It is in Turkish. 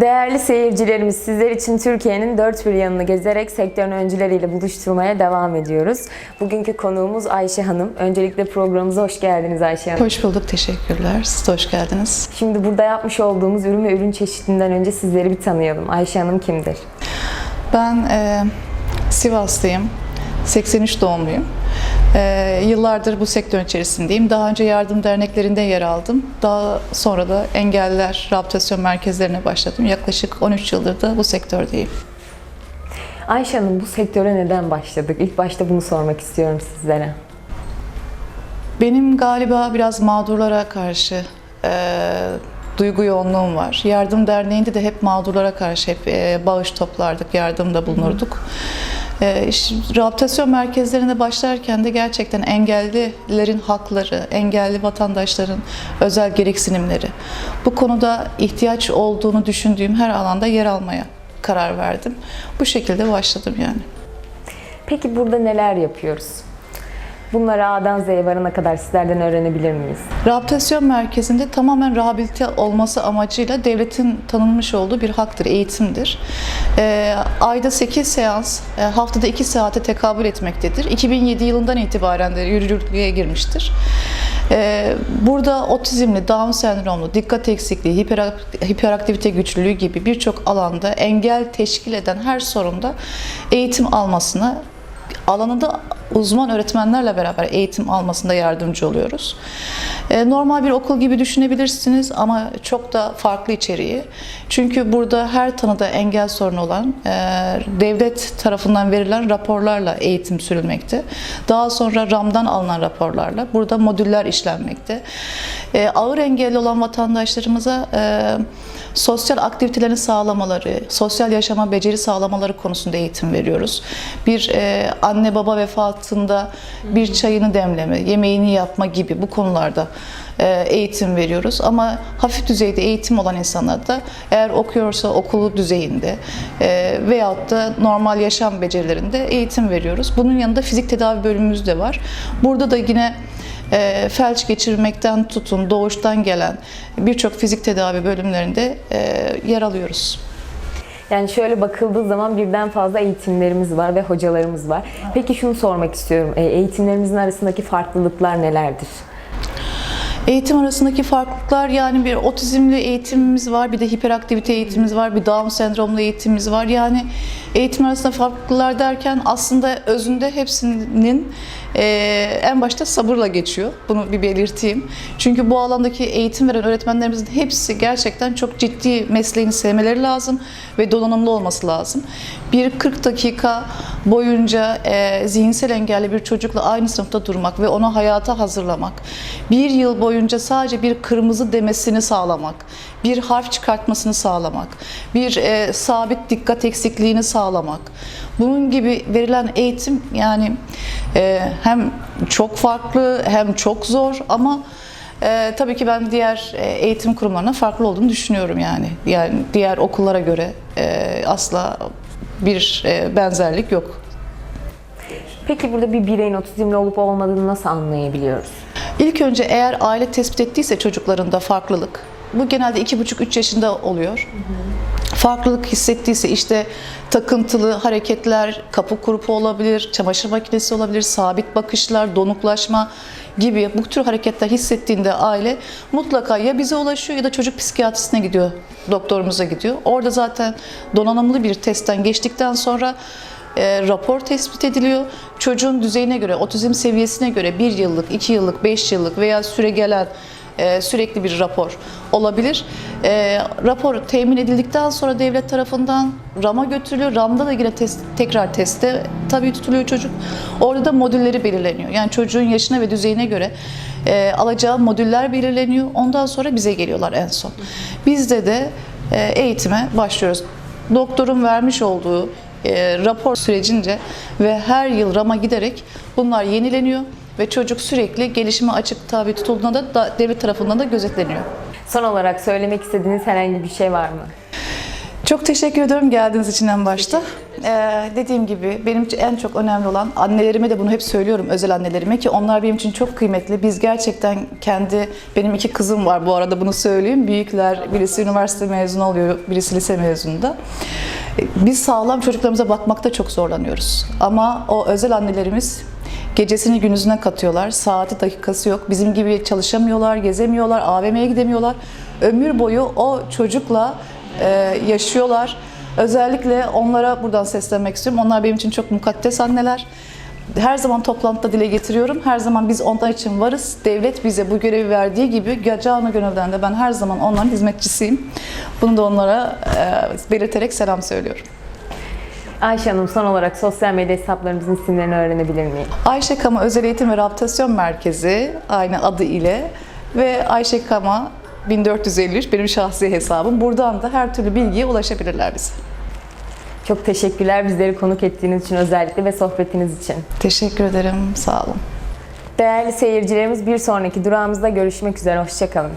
Değerli seyircilerimiz, sizler için Türkiye'nin dört bir yanını gezerek sektörün öncüleriyle buluşturmaya devam ediyoruz. Bugünkü konuğumuz Ayşe Hanım. Öncelikle programımıza hoş geldiniz Ayşe Hanım. Hoş bulduk, teşekkürler. Siz de hoş geldiniz. Şimdi burada yapmış olduğumuz ürün ve ürün çeşidinden önce sizleri bir tanıyalım. Ayşe Hanım kimdir? Ben e, Sivaslıyım, 83 doğumluyum. E, yıllardır bu sektörün içerisindeyim. Daha önce yardım derneklerinde yer aldım. Daha sonra da engelliler rehabilitasyon merkezlerine başladım. Yaklaşık 13 yıldır da bu sektördeyim. Ayşe Hanım bu sektöre neden başladık? İlk başta bunu sormak istiyorum sizlere. Benim galiba biraz mağdurlara karşı e, duygu yoğunluğum var. Yardım Derneği'nde de hep mağdurlara karşı hep e, bağış toplardık, yardımda bulunurduk. İş- rehabilitasyon merkezlerine başlarken de gerçekten engellilerin hakları, engelli vatandaşların özel gereksinimleri, bu konuda ihtiyaç olduğunu düşündüğüm her alanda yer almaya karar verdim. Bu şekilde başladım yani. Peki burada neler yapıyoruz? Bunları A'dan Z'ye varana kadar sizlerden öğrenebilir miyiz? Rehabilitasyon merkezinde tamamen rehabilite olması amacıyla devletin tanınmış olduğu bir haktır, eğitimdir. Ee, ayda 8 seans, e, haftada 2 saate tekabül etmektedir. 2007 yılından itibaren de yürürlüğe girmiştir. Ee, burada otizmli, Down sendromlu, dikkat eksikliği, hiperak- hiperaktivite güçlülüğü gibi birçok alanda engel teşkil eden her sorunda eğitim almasına alanında uzman öğretmenlerle beraber eğitim almasında yardımcı oluyoruz. E, Normal bir okul gibi düşünebilirsiniz ama çok da farklı içeriği. Çünkü burada her tanıda engel sorunu olan e, devlet tarafından verilen raporlarla eğitim sürülmekte. Daha sonra RAM'dan alınan raporlarla burada modüller işlenmekte. E, Ağır engelli olan vatandaşlarımıza sosyal aktivitelerini sağlamaları, sosyal yaşama beceri sağlamaları konusunda eğitim veriyoruz. Bir anne baba vefatında bir çayını demleme, yemeğini yapma gibi bu konularda e, eğitim veriyoruz. Ama hafif düzeyde eğitim olan insanlar da eğer okuyorsa okulu düzeyinde e, veyahut da normal yaşam becerilerinde eğitim veriyoruz. Bunun yanında fizik tedavi bölümümüz de var. Burada da yine e, felç geçirmekten tutun, doğuştan gelen birçok fizik tedavi bölümlerinde e, yer alıyoruz. Yani şöyle bakıldığı zaman birden fazla eğitimlerimiz var ve hocalarımız var. Peki şunu sormak istiyorum. E, Eğitimlerimizin arasındaki farklılıklar nelerdir? Eğitim arasındaki farklılıklar yani bir otizmli eğitimimiz var, bir de hiperaktivite eğitimimiz var, bir Down sendromlu eğitimimiz var. Yani eğitim arasında farklılıklar derken aslında özünde hepsinin e, en başta sabırla geçiyor. Bunu bir belirteyim. Çünkü bu alandaki eğitim veren öğretmenlerimizin hepsi gerçekten çok ciddi mesleğini sevmeleri lazım ve donanımlı olması lazım. Bir 40 dakika boyunca e, zihinsel engelli bir çocukla aynı sınıfta durmak ve onu hayata hazırlamak, bir yıl boyunca sadece bir kırmızı demesini sağlamak, bir harf çıkartmasını sağlamak, bir e, sabit dikkat eksikliğini sağlamak. Bunun gibi verilen eğitim yani e, hem çok farklı hem çok zor ama e, tabii ki ben diğer e, eğitim kurumlarına farklı olduğunu düşünüyorum yani. Yani diğer okullara göre e, asla bir e, benzerlik yok. Peki burada bir bireyin otizmli olup olmadığını nasıl anlayabiliyoruz? İlk önce eğer aile tespit ettiyse çocuklarında farklılık, bu genelde 2,5-3 yaşında oluyor. Farklılık hissettiyse işte takıntılı hareketler, kapı kurupu olabilir, çamaşır makinesi olabilir, sabit bakışlar, donuklaşma gibi bu tür hareketler hissettiğinde aile mutlaka ya bize ulaşıyor ya da çocuk psikiyatrisine gidiyor, doktorumuza gidiyor. Orada zaten donanımlı bir testten geçtikten sonra e, rapor tespit ediliyor. Çocuğun düzeyine göre, otizm seviyesine göre bir yıllık, iki yıllık, beş yıllık veya süre gelen e, sürekli bir rapor olabilir. E, rapor temin edildikten sonra devlet tarafından RAM'a götürülüyor. RAM'da da yine test, tekrar teste tabii tutuluyor çocuk. Orada da modülleri belirleniyor. Yani çocuğun yaşına ve düzeyine göre e, alacağı modüller belirleniyor. Ondan sonra bize geliyorlar en son. Bizde de e, eğitime başlıyoruz. Doktorun vermiş olduğu e, rapor sürecince ve her yıl RAM'a giderek bunlar yenileniyor ve çocuk sürekli gelişime açık tabi tutulduğunda da, da devlet tarafından da gözetleniyor. Son olarak söylemek istediğiniz herhangi bir şey var mı? Çok teşekkür ediyorum geldiğiniz için en başta. Ee, dediğim gibi benim için en çok önemli olan annelerime de bunu hep söylüyorum özel annelerime ki onlar benim için çok kıymetli. Biz gerçekten kendi benim iki kızım var bu arada bunu söyleyeyim. Büyükler birisi üniversite mezunu oluyor, birisi lise mezununda. Ee, Biz sağlam çocuklarımıza bakmakta çok zorlanıyoruz. Ama o özel annelerimiz Gecesini gündüzüne katıyorlar. Saati dakikası yok. Bizim gibi çalışamıyorlar, gezemiyorlar, AVM'ye gidemiyorlar. Ömür boyu o çocukla e, yaşıyorlar. Özellikle onlara buradan seslenmek istiyorum. Onlar benim için çok mukaddes anneler. Her zaman toplantıda dile getiriyorum. Her zaman biz onlar için varız. Devlet bize bu görevi verdiği gibi canı gönülden de ben her zaman onların hizmetçisiyim. Bunu da onlara e, belirterek selam söylüyorum. Ayşe Hanım son olarak sosyal medya hesaplarımızın isimlerini öğrenebilir miyim? Ayşe Kama Özel Eğitim ve Rehabilitasyon Merkezi aynı adı ile ve Ayşe Kama 1453 benim şahsi hesabım. Buradan da her türlü bilgiye ulaşabilirler bize. Çok teşekkürler bizleri konuk ettiğiniz için özellikle ve sohbetiniz için. Teşekkür ederim. Sağ olun. Değerli seyircilerimiz bir sonraki durağımızda görüşmek üzere. Hoşçakalın.